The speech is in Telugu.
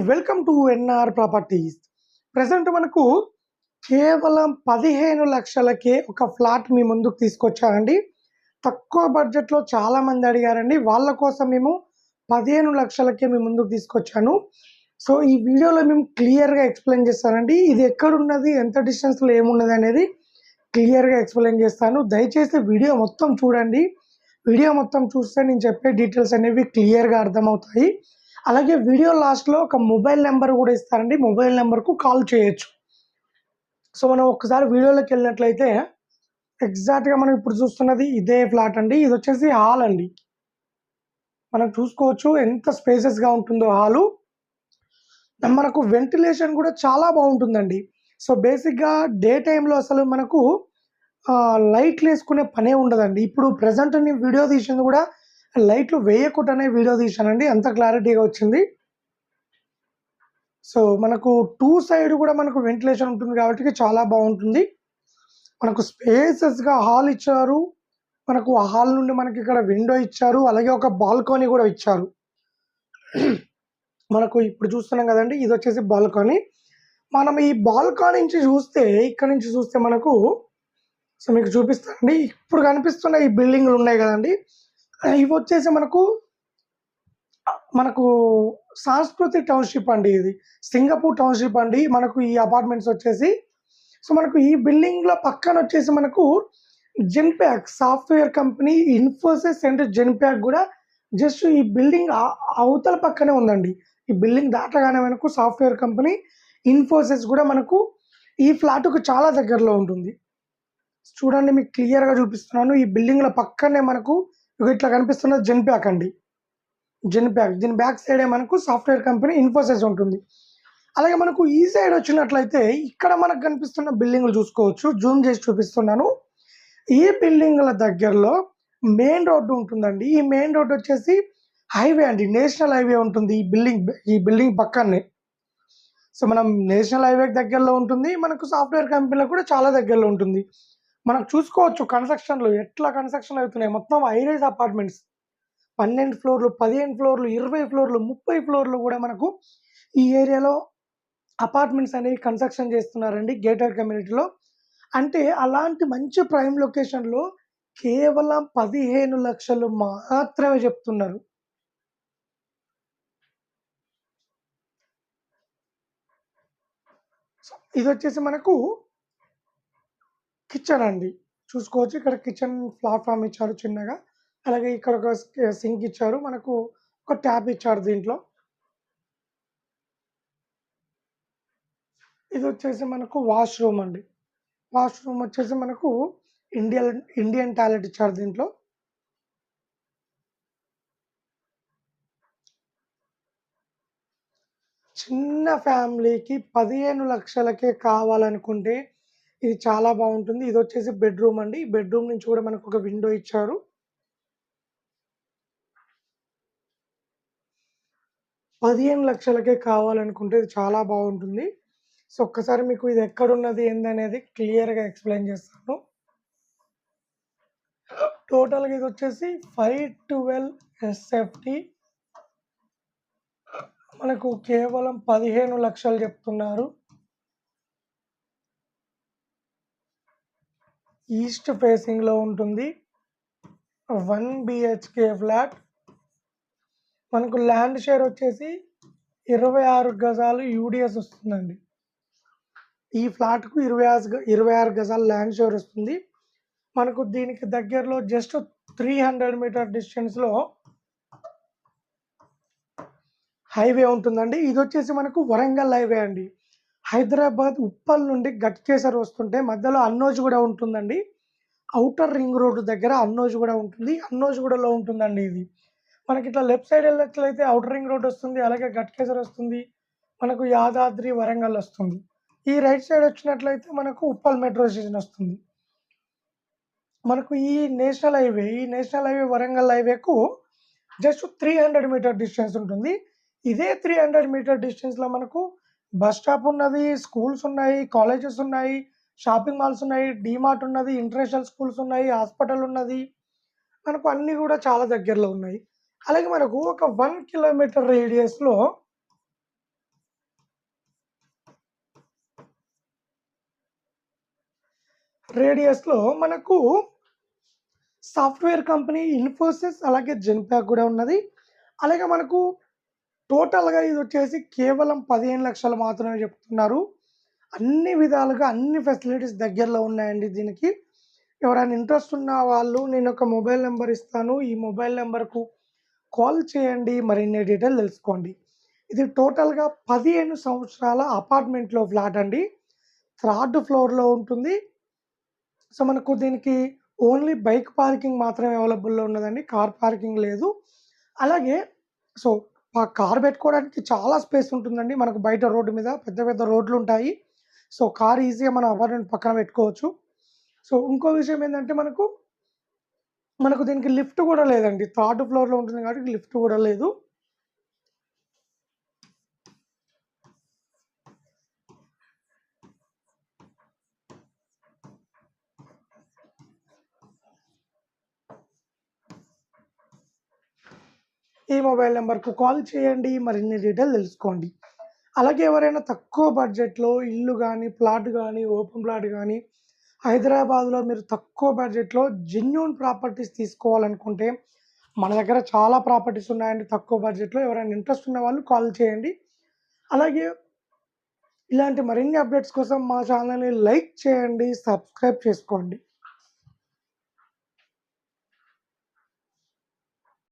Welcome to NR properties present మనకు కేవలం పదిహేను లక్షలకే ఒక ఫ్లాట్ మీ ముందుకు తీసుకొచ్చారండి. తక్కువ బడ్జెట్లో చాలా మంది అడిగారండి. వాళ్ళ కోసం మేము పదిహేను లక్షలకే మీ ముందుకు తీసుకొచ్చాను. సో ఈ వీడియోలో మేము క్లియర్గా ఎక్స్ప్లెయిన్ చేస్తానండి. ఇది ఎక్కడున్నది ఎంత డిస్టెన్స్లో ఏమున్నది అనేది క్లియర్గా ఎక్స్ప్లెయిన్ చేస్తాను. దయచేసి వీడియో మొత్తం చూడండి. వీడియో మొత్తం చూస్తే నేను చెప్పే డీటెయిల్స్ అనేవి క్లియర్గా అర్థమవుతాయి. అలాగే వీడియో లాస్ట్లో ఒక మొబైల్ నెంబర్ కూడా ఇస్తారండి. మొబైల్ నెంబర్కు కాల్ చేయొచ్చు. సో మనం ఒకసారి వీడియోలోకి వెళ్ళినట్లయితే ఎగ్జాక్ట్గా మనం ఇప్పుడు చూస్తున్నది ఇదే ఫ్లాట్ అండి. ఇది వచ్చేసి హాల్ అండి. మనం చూసుకోవచ్చు ఎంత స్పేసెస్గా ఉంటుందో హాలు మనకు వెంటిలేషన్ కూడా చాలా బాగుంటుందండి. సో బేసిక్గా డే టైంలో అసలు మనకు లైట్లు వేసుకునే పనే ఉండదండి. ఇప్పుడు ప్రజెంట్ నేను వీడియో తీసింది కూడా లైట్లు వేయకుండానే వీడియో తీశానండి. అంత క్లారిటీగా వచ్చింది. సో మనకు టూ సైడ్ కూడా మనకు వెంటిలేషన్ ఉంటుంది కాబట్టి చాలా బాగుంటుంది. మనకు స్పేసెస్గా హాల్ ఇచ్చారు. మనకు ఆ హాల్ నుండి మనకి ఇక్కడ విండో ఇచ్చారు. అలాగే ఒక బాల్కనీ కూడా ఇచ్చారు. మనకు ఇప్పుడు చూస్తున్నాం కదండి ఇది వచ్చేసి బాల్కనీ. మనం ఈ బాల్కనీ నుంచి చూస్తే ఇక్కడ నుంచి చూస్తే మనకు సో మీకు చూపిస్తానండి. ఇప్పుడు కనిపిస్తున్న ఈ బిల్డింగ్లు ఉన్నాయి కదండి. ఇవి వచ్చేసి మనకు మనకు సాంస్కృతిక్ టౌన్షిప్ అండి ఇది. సింగపూర్ టౌన్షిప్ అండి. మనకు ఈ అపార్ట్మెంట్స్ వచ్చేసి. సో మనకు ఈ బిల్డింగ్లో పక్కన వచ్చేసి మనకు Genpact software company Infosys and Genpact కూడా జస్ట్ ఈ బిల్డింగ్ అవతల పక్కనే ఉందండి. ఈ బిల్డింగ్ దాటగానే మనకు సాఫ్ట్వేర్ కంపెనీ ఇన్ఫోసిస్ కూడా మనకు ఈ ఫ్లాట్కు చాలా దగ్గరలో ఉంటుంది. చూడండి మీకు క్లియర్గా చూపిస్తున్నాను. ఈ బిల్డింగ్ల పక్కనే మనకు ఇట్లా కనిపిస్తున్న జెన్ ప్యాక్ అండి. జెన్ ప్యాక్ దీని బ్యాక్ సైడే మనకు సాఫ్ట్వేర్ కంపెనీ ఇన్ఫోసిస్ ఉంటుంది. అలాగే మనకు ఈ సైడ్ వచ్చినట్లయితే ఇక్కడ మనకు కనిపిస్తున్న బిల్డింగ్లు చూసుకోవచ్చు. జూమ్ చేసి చూపిస్తున్నాను. ఈ బిల్డింగ్ల దగ్గరలో మెయిన్ రోడ్డు ఉంటుందండి. ఈ మెయిన్ రోడ్డు వచ్చేసి హైవే అండి. నేషనల్ హైవే ఉంటుంది ఈ బిల్డింగ్ ఈ బిల్డింగ్ పక్కనే. సో మనం నేషనల్ హైవే దగ్గరలో ఉంటుంది. మనకు సాఫ్ట్వేర్ కంపెనీలో కూడా చాలా దగ్గరలో ఉంటుంది. మనం చూసుకోవచ్చు కన్స్ట్రక్షన్లు. ఎట్లా కన్స్ట్రక్షన్ అవుతున్నాయి? మొత్తం హైరైజ్ అపార్ట్మెంట్స్. పన్నెండు ఫ్లోర్లు పదిహేను ఫ్లోర్లు ఇరవై ఫ్లోర్లు ముప్పై ఫ్లోర్లు కూడా మనకు ఈ ఏరియాలో అపార్ట్మెంట్స్ అనేవి కన్స్ట్రక్షన్ చేస్తున్నారండి గేటెడ్ కమ్యూనిటీలో. అంటే అలాంటి మంచి ప్రైమ్ లొకేషన్లో కేవలం పదిహేను లక్షలు మాత్రమే చెప్తున్నారు. సో ఇది వచ్చేసి మనకు కిచెన్ అండి. చూసుకోవచ్చు. ఇక్కడ కిచెన్ ప్లాట్ఫామ్ ఇచ్చారు చిన్నగా. అలాగే ఇక్కడ ఒక సింక్ ఇచ్చారు. మనకు ఒక ట్యాప్ ఇచ్చారు దీంట్లో. ఇది వచ్చేసి మనకు వాష్రూమ్ అండి. వాష్రూమ్ వచ్చేసి మనకు ఇండియన్ ఇండియన్ టాయిలెట్ ఇచ్చారు దీంట్లో. చిన్న ఫ్యామిలీకి పదిహేను లక్షలకే కావాలనుకుంటే ఇది చాలా బాగుంటుంది. ఇది వచ్చేసి బెడ్రూమ్ అండి. బెడ్రూమ్ నుంచి కూడా మనకు ఒక విండో ఇచ్చారు. పదిహేను లక్షలకే కావాలనుకుంటే ఇది చాలా బాగుంటుంది. సో ఒక్కసారి మీకు ఇది ఎక్కడున్నది ఏందనేది క్లియర్గా ఎక్స్ప్లెయిన్ చేస్తాను. టోటల్గా ఇది వచ్చేసి ఫైవ్ ట్వెల్వ్ ఎస్ఎఫ్టీ. మనకు కేవలం పదిహేను లక్షలు చెప్తున్నారు. ఈస్ట్ ఫేసింగ్లో ఉంటుంది. One BHK flat. మనకు ల్యాండ్ షేర్ వచ్చేసి ఇరవై ఆరు గజాలు యూడిఎస్ వస్తుందండి. ఈ ఫ్లాట్కు ఇరవై ఆరు గ- ఇరవై ఆరు గజాలు ల్యాండ్ షేర్ వస్తుంది. మనకు దీనికి దగ్గరలో జస్ట్ త్రీ హండ్రెడ్ మీటర్ డిస్టెన్స్లో హైవే ఉంటుందండి. ఇది వచ్చేసి మనకు వరంగల్ హైవే అండి. హైదరాబాద్ ఉప్పల్ నుండి గట్కేసర్ వస్తుంటే మధ్యలో అన్నోజ్ కూడా ఉంటుందండి. అవుటర్ రింగ్ రోడ్డు దగ్గర అన్నోజ్ కూడా ఉంటుంది. అన్నోజ్ కూడాలో ఉంటుందండి ఇది. మనకి ఇట్లా లెఫ్ట్ సైడ్ వెళ్ళినట్లయితే అవుటర్ రింగ్ రోడ్ వస్తుంది. అలాగే గట్కేసర్ వస్తుంది. మనకు యాదాద్రి వరంగల్ వస్తుంది. ఈ రైట్ సైడ్ వచ్చినట్లయితే మనకు ఉప్పల్ మెట్రో స్టేషన్ వస్తుంది. మనకు ఈ నేషనల్ హైవే ఈ national highway Warangal హైవేకు just three hundred metre distance ఉంటుంది. ఇదే త్రీ హండ్రెడ్ మీటర్ డిస్టెన్స్లో మనకు బస్ స్టాప్ ఉన్నది స్కూల్స్ ఉన్నాయి కాలేజెస్ ఉన్నాయి షాపింగ్ మాల్స్ ఉన్నాయి డీమార్ట్ ఉన్నది ఇంటర్నేషనల్ స్కూల్స్ ఉన్నాయి హాస్పిటల్ ఉన్నది. మనకు అన్నీ కూడా చాలా దగ్గరలో ఉన్నాయి. అలాగే మనకు ఒక వన్ కిలోమీటర్ రేడియస్లో రేడియస్లో మనకు సాఫ్ట్వేర్ కంపెనీ ఇన్ఫోసిస్ అలాగే జెన్పాక్ కూడా ఉన్నది. అలాగే మనకు టోటల్‌గా ఇది వచ్చేసి కేవలం పదిహేను లక్షలు మాత్రమే చెప్తున్నారు. అన్ని విధాలుగా అన్ని ఫెసిలిటీస్ దగ్గరలో ఉన్నాయండి దీనికి. ఎవరైనా ఇంట్రెస్ట్ ఉన్న వాళ్ళు నేను ఒక మొబైల్ నెంబర్ ఇస్తాను. ఈ మొబైల్ నెంబర్కు కాల్ చేయండి. మరిన్ని డీటెయిల్ తెలుసుకోండి. ఇది టోటల్‌గా 15 సంవత్సరాల అపార్ట్మెంట్‌లో ఫ్లాట్ అండి. థర్డ్ ఫ్లోర్‌లో ఉంటుంది. సో, మనకు దీనికి ఓన్లీ బైక్ పార్కింగ్ మాత్రమే అవైలబుల్‌లో ఉన్నదండి. కార్ పార్కింగ్ లేదు. అలాగే సో, ఆ కార్ పెట్టుకోవడానికి చాలా స్పేస్ ఉంటుందండి. మనకు బయట రోడ్డు మీద పెద్ద పెద్ద రోడ్లు ఉంటాయి సో, కార్ ఈజీగా మన అపార్ట్మెంట్ పక్కన పెట్టుకోవచ్చు. సో, ఇంకో విషయం ఏంటంటే మనకు మనకు దీనికి లిఫ్ట్ కూడా లేదండి. థర్డ్ ఫ్లోర్‌లో ఉంటుంది కాబట్టి లిఫ్ట్ కూడా లేదు. ఈ మొబైల్ నెంబర్కు కాల్ చేయండి. మరిన్ని డీటెయిల్ తెలుసుకోండి. అలాగే ఎవరైనా తక్కువ బడ్జెట్‌లో ఇల్లు కానీ ప్లాట్ కానీ ఓపెన్ ప్లాట్ కానీ హైదరాబాద్‌లో మీరు తక్కువ బడ్జెట్‌లో జెన్యున్ ప్రాపర్టీస్ తీసుకోవాలనుకుంటే మన దగ్గర చాలా ప్రాపర్టీస్ ఉన్నాయండి తక్కువ బడ్జెట్‌లో. ఎవరైనా ఇంట్రెస్ట్ ఉన్న వాళ్ళు కాల్ చేయండి. అలాగే ఇలాంటి మరిన్ని అప్డేట్స్ కోసం మా ఛానల్‌ని లైక్ చేయండి. సబ్స్క్రైబ్ చేసుకోండి.